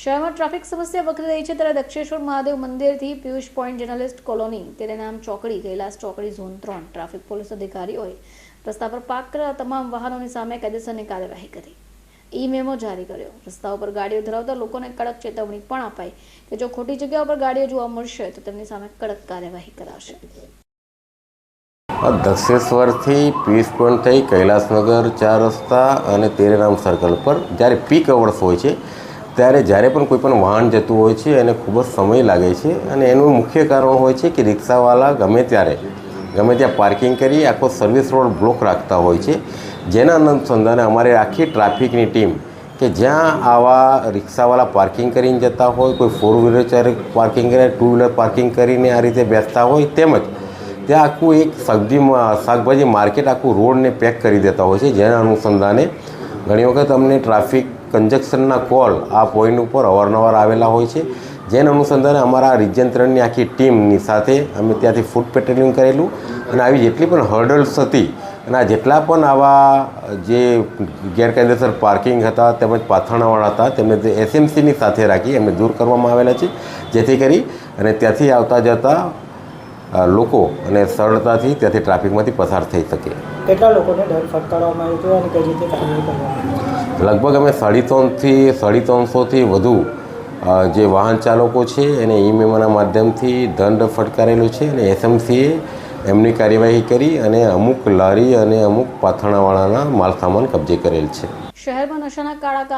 શહેરમાં ટ્રાફિક સમસ્યા વકરી રહી છે ત્યારે દક્ષેશ્વર મહાદેવ મંદિરથી પિયુષ પોઈન્ટ જર્નલિસ્ટ કોલોની, તેને નામ ચોકડી કૈલાસ ચોકડી ઝોન ત્રણ. ટ્રાફિક પોલીસ અધિકારીઓએ રસ્તા પર પાર્ક કરેલા તમામ વાહનોની સામે કાયદેસરની કાર્યવાહી કરી. ઈ મેમો જારી કર્યો. રસ્તા ઉપર ગાડીઓ ધરાવતા લોકોને કડક ચેતવણી પણ અપાઈ કે જો ખોટી જગ્યા ઉપર ગાડીઓ જોવા મળશે તો તેમની સામે કડક કાર્યવાહી કરાશે. દક્ષેશ્વરથી પીસ પોઈન્ટ થઈ, કૈલાસનગર ચાર રસ્તા અને તેરેરામ સર્કલ પર જ્યારે પીક અવર્સ હોય છે ત્યારે જ્યારે પણ કોઈ પણ વાહન જતું હોય છે, એને ખૂબ જ સમય લાગે છે અને એનું મુખ્ય કારણ હોય છે કે રિક્ષાવાળા ગમે ત્યારે, ગમે ત્યાં પાર્કિંગ કરી આખો સર્વિસ રોડ બ્લોક રાખતા હોય છે. જેના અનુસંધાને અમારે આખી ટ્રાફિકની ટીમ કે જ્યાં આવા રિક્ષાવાળા પાર્કિંગ કરીને જતા હોય, કોઈ ફોર વ્હીલર ચાર પાર્કિંગ કરે ટુ વ્હીલર પાર્કિંગ કરીને આ રીતે બેસતા હોય તેમજ ત્યાં આખું એક સબ્જી શાકભાજી માર્કેટ આખું રોડને પેક કરી દેતા હોય છે. જેના અનુસંધાને ઘણી વખત અમને ટ્રાફિક કંજક્શનના કોલ આ પોઈન્ટ ઉપર અવારનવાર આવેલા હોય છે. જેના અનુસંધાને અમારા રિજન ત્રણની આખી ટીમની સાથે અમે ત્યાંથી ફૂડ પેટ્રોલિંગ કરેલું. અને આવી જેટલી પણ હર્ડલ્સ હતી અને આ જેટલા પણ આવા જે ગેરકાયદેસર પાર્કિંગ હતા તેમજ પાથરણાવાળા હતા તેમને એસએમસીની સાથે રાખી એમને દૂર કરવામાં આવેલા છે. જેથી કરી અને ત્યાંથી આવતા જતા લોકો અને સરળતાથી ત્યાંથી ટ્રાફિકમાંથી પસાર થઈ શકે. કેટલા લોકોને ડર ફટકારવામાં આવ્યો હતો અને કઈ રીતે લગભગ અમે સાડી ત્રણથી, સાડી ત્રણસોથી વધુ જે વાહન ચાલકો છે, એને ઈ મેમોના માધ્યમથી દંડ ફટકારેલો છે અને એસએમસીએ એમની કાર્યવાહી કરી અને અમુક લારી અને અમુક પાથરણાવાળાના માલસામાન કબજે કરેલ છે. શહેરમાં નશાના કાળા